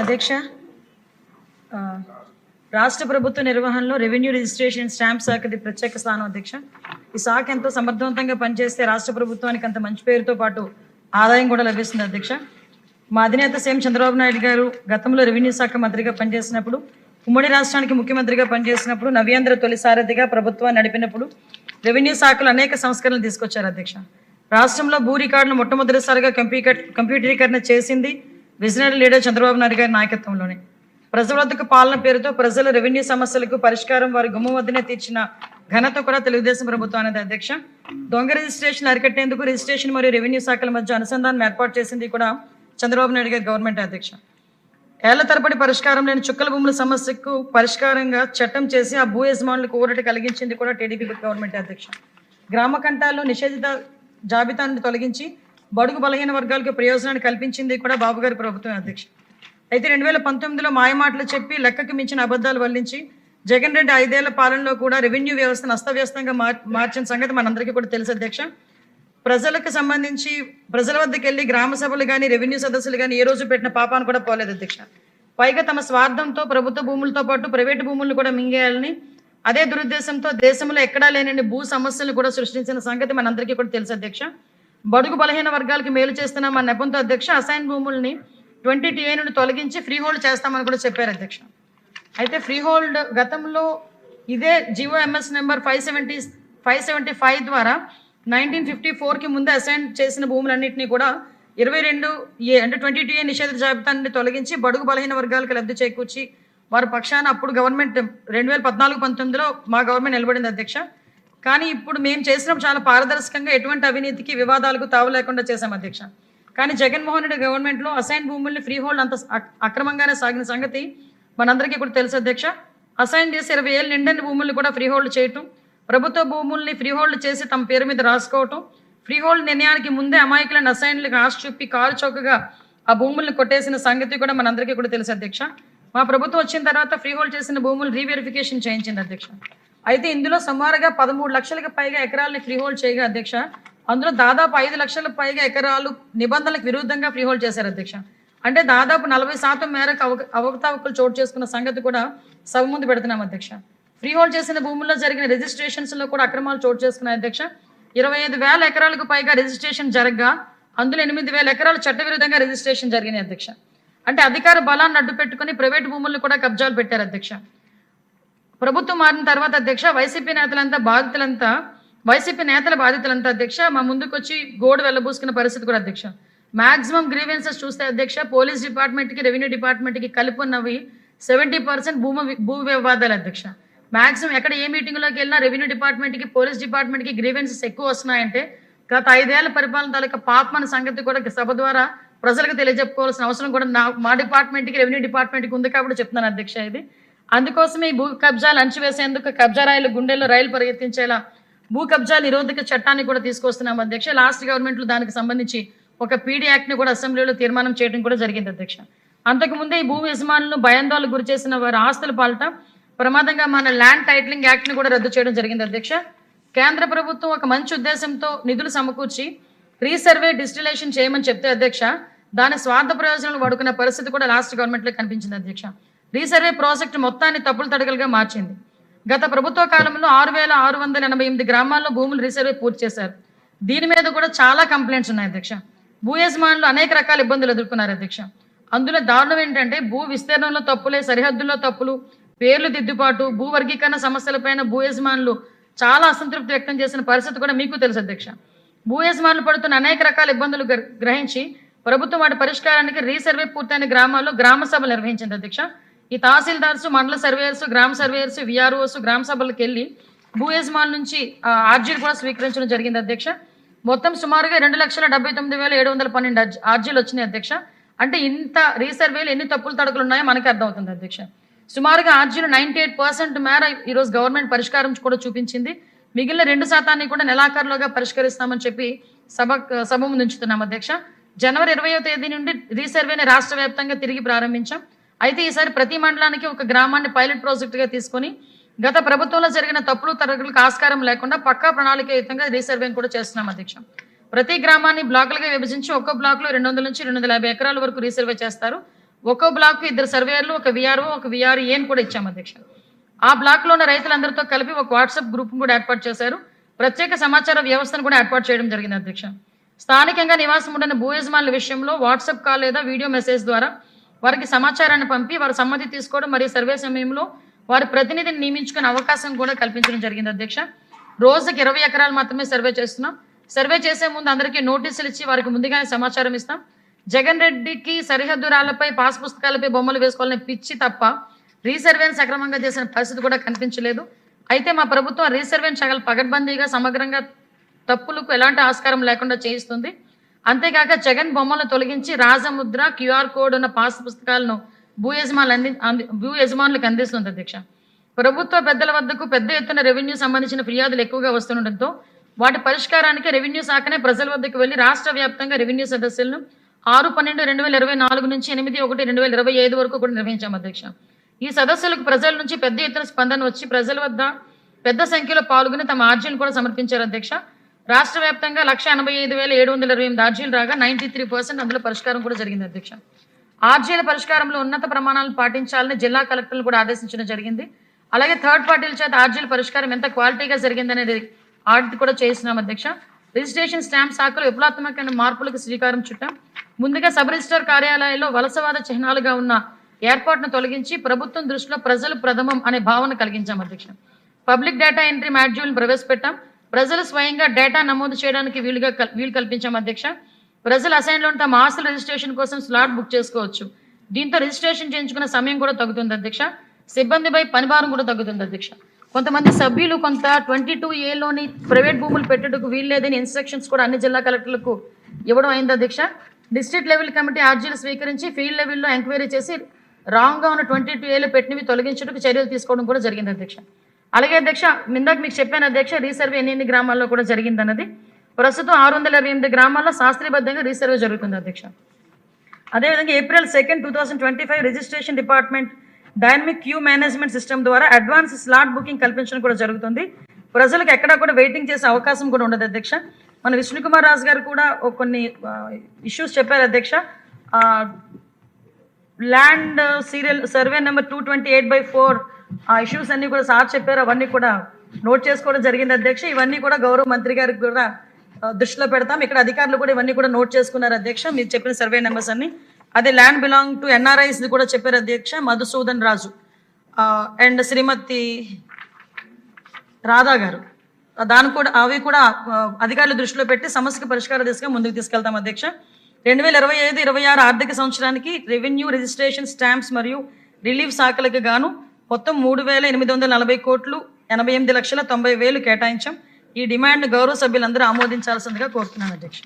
అధ్యక్ష రాష్ట్ర ప్రభుత్వ నిర్వహణలో రెవెన్యూ రిజిస్ట్రేషన్ స్టాంప్ శాఖది ప్రత్యేక స్థానం అధ్యక్ష. ఈ శాఖ ఎంతో సమర్థవంతంగా పనిచేస్తే రాష్ట్ర ప్రభుత్వానికి అంత మంచి పేరుతో పాటు ఆదాయం కూడా లభిస్తుంది అధ్యక్ష. మా అధినేత సీఎం చంద్రబాబు నాయుడు గారు గతంలో రెవెన్యూ శాఖ మంత్రిగా పనిచేసినప్పుడు ఉమ్మడి రాష్ట్రానికి ముఖ్యమంత్రిగా పనిచేసినప్పుడు నవ్యాంధ్ర తొలి సారథిగా ప్రభుత్వాన్ని నడిపినప్పుడు రెవెన్యూ శాఖలో అనేక సంస్కరణలు తీసుకొచ్చారు అధ్యక్ష. రాష్ట్రంలో భూ రికార్డును మొట్టమొదటిసారిగా కంప్యూటర్ కంప్యూటరీకరణ చేసింది విజనరీ లీడర్ చంద్రబాబు నాయుడు గారి నాయకత్వంలోనే. ప్రజల వద్దకు పాలన పేరుతో ప్రజల రెవెన్యూ సమస్యలకు పరిష్కారం వారి గుమ్మ వద్దనే తీర్చిన ఘనత కూడా తెలుగుదేశం ప్రభుత్వానికి అధ్యక్ష. దొంగ రిజిస్ట్రేషన్ అరికట్టేందుకు రిజిస్ట్రేషన్ మరియు రెవెన్యూ శాఖల మధ్య అనుసంధానం ఏర్పాటు చేసింది కూడా చంద్రబాబు నాయుడు గారి గవర్నమెంట్ అధ్యక్ష. ఏళ్ళ తరబడి పరిష్కారం లేని చుక్కల భూముల సమస్యకు పరిష్కారంగా చట్టం చేసి ఆ భూ యజమానులకు ఊరట కలిగించింది కూడా టీడీపీ గవర్నమెంట్ అధ్యక్ష. గ్రామ కంటాల్లో నిషేధిత జాబితాను తొలగించి బడుగు బలహీన వర్గాలకు ప్రయోజనాన్ని కల్పించింది కూడా బాబు గారి ప్రభుత్వం అధ్యక్ష. అయితే రెండు వేల పంతొమ్మిదిలో మాయమాటలు చెప్పి లెక్కకు మించిన అబద్ధాలు వల్లించి జగన్ రెడ్డి ఐదేళ్ళ పాలనలో కూడా రెవెన్యూ వ్యవస్థను అస్తవ్యస్తంగా మార్ మార్చిన సంగతి మనందరికీ కూడా తెలుసు అధ్యక్ష. ప్రజలకు సంబంధించి ప్రజల వద్దకు వెళ్ళి గ్రామ సభలు కానీ రెవెన్యూ సదస్సులు కానీ ఏ రోజు పెట్టిన పాపాన్ని కూడా పోలేదు అధ్యక్ష. పైగా తమ స్వార్థంతో ప్రభుత్వ భూములతో పాటు ప్రైవేటు భూములను కూడా మింగేయాలని అదే దురుద్దేశంతో దేశంలో ఎక్కడా లేనని భూ సమస్యలు కూడా సృష్టించిన సంగతి మనందరికీ కూడా తెలుసు అధ్యక్ష. బడుగు బలహీన వర్గాలకు మేలు చేస్తున్నాం మన నెపంతో అధ్యక్ష అసైన్ భూముల్ని ట్వంటీ టీఏ నుండి తొలగించి ఫ్రీ హోల్డ్ చేస్తామని కూడా చెప్పారు అధ్యక్ష. అయితే ఫ్రీ హోల్డ్ గతంలో ఇదే Jio MS number five seventy five seventy five ద్వారా నైన్టీన్ ఫిఫ్టీ ఫోర్కి ముందే అసైన్ చేసిన భూములన్నింటినీ కూడా ఇరవై రెండు ఏ అంటే ట్వంటీ టూ ఏ నిషేధ జాబితాన్ని తొలగించి బడుగు బలహీన వర్గాలకు లబ్ధి చేకూర్చి వారి పక్షాన అప్పుడు గవర్నమెంట్ రెండు వేల పద్నాలుగు పంతొమ్మిదిలో మా గవర్నమెంట్ నిలబడింది అధ్యక్ష. కానీ ఇప్పుడు మేము చేసినాం చాలా పారదర్శకంగా ఎటువంటి అవినీతికి వివాదాలకు తావు లేకుండా చేశాం అధ్యక్ష. కానీ జగన్మోహన్ రెడ్డి గవర్నమెంట్లో అసైన్ భూముల్ని ఫ్రీ హోల్డ్ అంత అక్రమంగానే సాగిన సంగతి మనందరికీ కూడా తెలుసు అధ్యక్ష. అసైన్ చేసి ఇరవై ఏళ్ళు నిండని భూముల్ని కూడా ఫ్రీ హోల్డ్ చేయటం ప్రభుత్వ భూముల్ని ఫ్రీ హోల్డ్ చేసి తమ పేరు మీద రాసుకోవటం ఫ్రీ హోల్డ్ నిర్ణయానికి ముందే అమాయకులను అసైన్లకు ఆశ చూపి కారు చౌకగా ఆ భూముల్ని కొట్టేసిన సంగతి కూడా మనందరికీ కూడా తెలుసు అధ్యక్ష. మా ప్రభుత్వం వచ్చిన తర్వాత ఫ్రీ హోల్డ్ చేసిన భూములు రీవెరిఫికేషన్ చేయించింది అధ్యక్ష. అయితే ఇందులో సుమారుగా పదమూడు లక్షలకు పైగా ఎకరాలని ఫ్రీహోల్డ్ చేయగా అధ్యక్ష. అందులో దాదాపు ఐదు లక్షలకు పైగా ఎకరాలు నిబంధనలకు విరుద్ధంగా ఫ్రీహోల్డ్ చేశారు అధ్యక్ష. అంటే దాదాపు నలభై శాతం మేరకు అవ అవకతవకలు చోటు చేసుకున్న సంగతి కూడా సభ ముందు పెడుతున్నాం అధ్యక్ష. ఫ్రీహోల్డ్ చేసిన భూముల్లో జరిగిన రిజిస్ట్రేషన్స్లో కూడా అక్రమాలు చోటు చేసుకున్నాయి అధ్యక్ష. ఇరవై ఐదు వేల ఎకరాలకు పైగా రిజిస్ట్రేషన్ జరగగా అందులో ఎనిమిది వేల ఎకరాలు చట్టవిరుద్ధంగా రిజిస్ట్రేషన్ జరిగినాయి అధ్యక్ష. అంటే అధికార బలాన్ని అడ్డు పెట్టుకుని ప్రైవేట్ భూములను కూడా కబ్జాలు పెట్టారు అధ్యక్ష. ప్రభుత్వం మారిన తర్వాత అధ్యక్ష వైసీపీ నేతలంతా బాధితులంతా వైసీపీ నేతల బాధితులంతా అధ్యక్ష మా ముందుకు వచ్చి గోడు వెళ్ళబూసుకున్న పరిస్థితి కూడా అధ్యక్ష. మాక్సిమం గ్రీవెన్సెస్ చూస్తే అధ్యక్ష పోలీస్ డిపార్ట్మెంట్కి రెవెన్యూ డిపార్ట్మెంట్కి కలిపి ఉన్నవి సెవెంటీ పర్సెంట్ భూమి భూ వివాదాలు అధ్యక్ష. మాక్సిమం ఎక్కడ ఏ మీటింగ్లోకి వెళ్ళినా రెవెన్యూ డిపార్ట్మెంట్కి పోలీస్ డిపార్ట్మెంట్కి గ్రీవెన్సెస్ ఎక్కువ వస్తున్నాయంటే గత ఐదేళ్ళ పరిపాలన తాలూకా పాపమన సంగతి కూడా సభ ద్వారా ప్రజలకు తెలియజెప్పుకోవాల్సిన అవసరం కూడా నా మా డిపార్ట్మెంట్కి రెవెన్యూ డిపార్ట్మెంట్కి ఉంది కాబట్టి చెప్తున్నాను అధ్యక్ష ఇది. అందుకోసమే ఈ భూ కబ్జాలు అణచివేసేందుకు కబ్జా రాయలు గుండెల్లో రైలు పరిగెత్తించేలా భూ కబ్జా నిరోధక చట్టాన్ని కూడా తీసుకొస్తున్నాం అధ్యక్ష. లాస్ట్ గవర్నమెంట్లో దానికి సంబంధించి ఒక పీడీ యాక్ట్ని కూడా అసెంబ్లీలో తీర్మానం చేయడం కూడా జరిగింది అధ్యక్ష. అంతకుముందే ఈ భూ యజమానులను భయాందోళనకు గురి చేసిన వారి ఆస్తుల పాలట ప్రమాదంగా మన ల్యాండ్ టైటిలింగ్ యాక్ట్ని కూడా రద్దు చేయడం జరిగింది అధ్యక్ష. కేంద్ర ప్రభుత్వం ఒక మంచి ఉద్దేశంతో నిధులు సమకూర్చి రీసర్వే డిజిటలైజేషన్ చేయమని చెప్తే అధ్యక్ష దాని స్వార్థ ప్రయోజనాలు వాడుకున్న పరిస్థితి కూడా లాస్ట్ గవర్నమెంట్లో కనిపించింది అధ్యక్ష. రీసర్వే ప్రాజెక్టు మొత్తాన్ని తప్పులు తడకలుగా మార్చింది. గత ప్రభుత్వ కాలంలో ఆరు వేల ఆరు వందల ఎనభై ఎనిమిది గ్రామాల్లో భూములు రీసర్వే పూర్తి చేశారు. దీని మీద కూడా చాలా కంప్లైంట్స్ ఉన్నాయి అధ్యక్ష. భూ యజమానులు అనేక రకాల ఇబ్బందులు ఎదుర్కొన్నారు అధ్యక్ష. అందులో దారుణం ఏంటంటే భూ విస్తీర్ణంలో తప్పులే సరిహద్దుల్లో తప్పులు పేర్లు దిద్దుబాటు భూ వర్గీకరణ సమస్యలపైన భూ యజమానులు చాలా అసంతృప్తి వ్యక్తం చేసిన పరిస్థితి కూడా మీకు తెలుసు అధ్యక్ష. భూ యజమానులు పడుతున్న అనేక రకాల ఇబ్బందులు గ్రహించి ప్రభుత్వం వాటి పరిష్కారానికి రీసర్వే పూర్తయిన గ్రామాల్లో గ్రామ సభలు నిర్వహించింది అధ్యక్ష. ఈ తహసీల్దార్స్ మండల సర్వేయర్స్ గ్రామ సర్వేయర్స్ విఆర్ఓస్ గ్రామ సభలకు వెళ్ళి భూ యజమానుల నుంచి ఆర్జీలు కూడా స్వీకరించడం జరిగింది అధ్యక్ష. మొత్తం సుమారుగా రెండు లక్షల డెబ్బై తొమ్మిది వేల ఏడు వందల పన్నెండు ఆర్జీలు వచ్చినాయి అధ్యక్ష. అంటే ఇంత రీసర్వేలు ఎన్ని తప్పులు తడకలు ఉన్నాయో మనకి అర్థమవుతుంది అధ్యక్ష. సుమారుగా ఆర్జీలు నైంటీ ఎయిట్ పర్సెంట్ మేర ఈరోజు గవర్నమెంట్ పరిష్కారం కూడా చూపించింది. మిగిలిన రెండు శాతాన్ని కూడా నెలాఖరులోగా పరిష్కరిస్తామని చెప్పి సభ సభ ముందుంచుతున్నాం అధ్యక్ష. జనవరి ఇరవయో తేదీ నుండి రీసర్వేని రాష్ట్ర వ్యాప్తంగా తిరిగి ప్రారంభించాం. అయితే ఈసారి ప్రతి మండలానికి ఒక గ్రామాన్ని పైలట్ ప్రాజెక్టుగా తీసుకొని గత ప్రభుత్వంలో జరిగిన తప్పులు తరగతులకు ఆస్కారం లేకుండా పక్కా ప్రణాళికయుతంగా రీసర్వేని కూడా చేస్తున్నాం అధ్యక్ష. ప్రతి గ్రామాన్ని బ్లాకులుగా విభజించి ఒక్కో బ్లాక్లో రెండు వందల నుంచి రెండు వందల యాభై ఎకరాల వరకు రీసర్వే చేస్తారు. ఒక్కో బ్లాక్ ఇద్దరు సర్వేయర్లు ఒక విఆర్ఓ ఒక విఆర్ఏని కూడా ఇచ్చాం అధ్యక్ష. ఆ బ్లాక్లో ఉన్న రైతులందరితో కలిపి ఒక వాట్సాప్ గ్రూప్ కూడా ఏర్పాటు చేశారు. ప్రత్యేక సమాచార వ్యవస్థను కూడా ఏర్పాటు చేయడం జరిగింది అధ్యక్ష. స్థానికంగా నివాసం ఉండని భూ యజమానుల విషయంలో వాట్సాప్ కాల్ లేదా వీడియో మెసేజ్ ద్వారా వారికి సమాచారాన్ని పంపి వారి సమ్మతి తీసుకోవడం మరియు సర్వే సమయంలో వారి ప్రతినిధిని నియమించుకునే అవకాశం కూడా కల్పించడం జరిగింది అధ్యక్ష. రోజుకి ఇరవై ఎకరాలు మాత్రమే సర్వే చేస్తున్నాం. సర్వే చేసే ముందు అందరికీ నోటీసులు ఇచ్చి వారికి ముందుగానే సమాచారం ఇస్తాం. జగన్ రెడ్డికి సరిహద్దు రాళ్ళపై పాస్ పుస్తకాలపై బొమ్మలు వేసుకోవాలని పిచ్చి తప్ప రీసర్వేను సక్రమంగా చేసిన పరిస్థితి కూడా కనిపించలేదు. అయితే మా ప్రభుత్వం రీసర్వేను చగల పగడ్బందీగా సమగ్రంగా తప్పులకు ఎలాంటి ఆస్కారం లేకుండా చేయిస్తుంది. అంతేకాక జగన్ బొమ్మలను తొలగించి రాజముద్ర క్యూఆర్ కోడ్ ఉన్న పాస్ పుస్తకాలను భూ యజమానులు అంది భూ యజమానులకు అందిస్తుంది అధ్యక్ష. ప్రభుత్వ పెద్దల వద్దకు పెద్ద ఎత్తున రెవెన్యూ సంబంధించిన ఫిర్యాదులు ఎక్కువగా వస్తుండటంతో వాటి పరిష్కారానికి రెవెన్యూ శాఖనే ప్రజల వద్దకు వెళ్ళి రాష్ట్ర వ్యాప్తంగా రెవెన్యూ సదస్సులను ఆరు పన్నెండు రెండు వేల ఇరవై నాలుగు నుంచి ఎనిమిది ఒకటి రెండు వేల ఇరవై ఐదు వరకు కూడా నిర్వహించాం అధ్యక్ష. ఈ సదస్సులకు ప్రజల నుంచి పెద్ద ఎత్తున స్పందన వచ్చి ప్రజల వద్ద పెద్ద సంఖ్యలో పాల్గొని తమ ఆర్జీలు కూడా సమర్పించారు అధ్యక్ష. రాష్ట్ర వ్యాప్తంగా లక్ష ఎనభై ఐదు వేల ఏడు వందల ఇరవై ఎనిమిది ఆర్జీలు రాగా నైన్టీ త్రీ పర్సెంట్ అందులో పరిష్కారం కూడా జరిగింది అధ్యక్ష. ఆర్జీల పరిష్కారంలో ఉన్నత ప్రమాణాలు పాటించాలని జిల్లా కలెక్టర్లు కూడా ఆదేశించడం జరిగింది. అలాగే థర్డ్ పార్టీల చేత ఆర్జీల పరిష్కారం ఎంత క్వాలిటీగా జరిగిందనేది ఆడిట్ కూడా చేసినాం అధ్యక్ష. రిజిస్ట్రేషన్ స్టాంప్ శాఖలో విప్లవాత్మకమైన మార్పులకు శ్రీకారం చుట్టాం. ముందుగా సబ్ రిజిస్టర్ కార్యాలయాల్లో వలసవాద చిహ్నాలుగా ఉన్న ఏర్పాటును తొలగించి ప్రభుత్వం దృష్టిలో ప్రజలు ప్రథమం అనే భావన కలిగించాం అధ్యక్ష. పబ్లిక్ డేటా ఎంట్రీ మాడ్యూల్ ప్రవేశపెట్టాం. ప్రజలు స్వయంగా డేటా నమోదు చేయడానికి వీలుగా వీలు కల్పించాం అధ్యక్ష. ప్రజలు అసైన్లో తమ ఆస్తుల రిజిస్ట్రేషన్ కోసం స్లాట్ బుక్ చేసుకోవచ్చు. దీంతో రిజిస్ట్రేషన్ చేయించుకున్న సమయం కూడా తగ్గుతుంది అధ్యక్ష. సిబ్బందిపై పనిభారం కూడా తగ్గుతుంది అధ్యక్ష. కొంతమంది సభ్యులు కొంత ట్వంటీ టూ ఏలోని ప్రైవేట్ భూములు పెట్టేందుకు వీల్లేదని ఇన్స్ట్రక్షన్స్ కూడా అన్ని జిల్లా కలెక్టర్లకు ఇవ్వడం అయింది అధ్యక్ష. డిస్ట్రిక్ట్ లెవెల్ కమిటీ ఆర్జీలు స్వీకరించి ఫీల్డ్ లెవెల్లో ఎంక్వైరీ చేసి రాంగ్గా ఉన్న ట్వంటీ టూ ఏలో పెట్టినవి తొలగించడానికి చర్యలు తీసుకోవడం కూడా జరిగింది అధ్యక్ష. అలాగే అధ్యక్ష ఇందాక మీకు చెప్పాను అధ్యక్ష రీసర్వే ఎన్ని ఎన్ని గ్రామాల్లో కూడా జరిగిందన్నది. ప్రస్తుతం ఆరు వందల ఇరవై ఎనిమిది గ్రామాల్లో శాస్త్రీయబద్ధంగా రీసర్వే జరుగుతుంది అధ్యక్ష. అదేవిధంగా April second two thousand twenty five registration department dynamic queue management system ద్వారా అడ్వాన్స్ స్లాట్ బుకింగ్ కల్పించడం కూడా జరుగుతుంది. ప్రజలకు ఎక్కడా కూడా వెయిటింగ్ చేసే అవకాశం కూడా ఉండదు అధ్యక్ష. మన విష్ణుకుమార్ రాజు గారు కూడా కొన్ని ఇష్యూస్ చెప్పారు అధ్యక్ష. Land serial survey number two twenty eight by four ఆ ఇష్యూస్ అన్నీ కూడా సార్ చెప్పారు అవన్నీ కూడా నోట్ చేసుకోవడం జరిగింది అధ్యక్ష. ఇవన్నీ కూడా గౌరవ మంత్రి గారికి కూడా దృష్టిలో పెడతాం. ఇక్కడ అధికారులు కూడా ఇవన్నీ కూడా నోట్ చేసుకున్నారు అధ్యక్ష. మీరు చెప్పిన సర్వే నెంబర్స్ అన్ని. అదే ల్యాండ్ బిలాంగ్ టు ఎన్ఆర్ఐస్ కూడా చెప్పారు అధ్యక్ష మధుసూదన్ రాజు. అండ్ శ్రీమతి రాధా గారు. దాని కూడా అవి కూడా అధికారుల దృష్టిలో పెట్టి సమస్యకు పరిష్కార దిశగా ముందుకు తీసుకెళ్తాం అధ్యక్ష. రెండు వేల ఇరవై ఐదు ఇరవై ఆరు ఆర్థిక సంవత్సరానికి రెవెన్యూ రిజిస్ట్రేషన్ స్టాంప్స్ మరియు రిలీఫ్ శాఖలకు గాను మొత్తం మూడు వేల ఎనిమిది వందల నలభై కోట్లు ఎనభై ఎనిమిది లక్షల తొంభై వేలు కేటాయించాం. ఈ డిమాండ్ను గౌరవ సభ్యులందరూ ఆమోదించాల్సిందిగా కోరుతున్నాను అధ్యక్ష.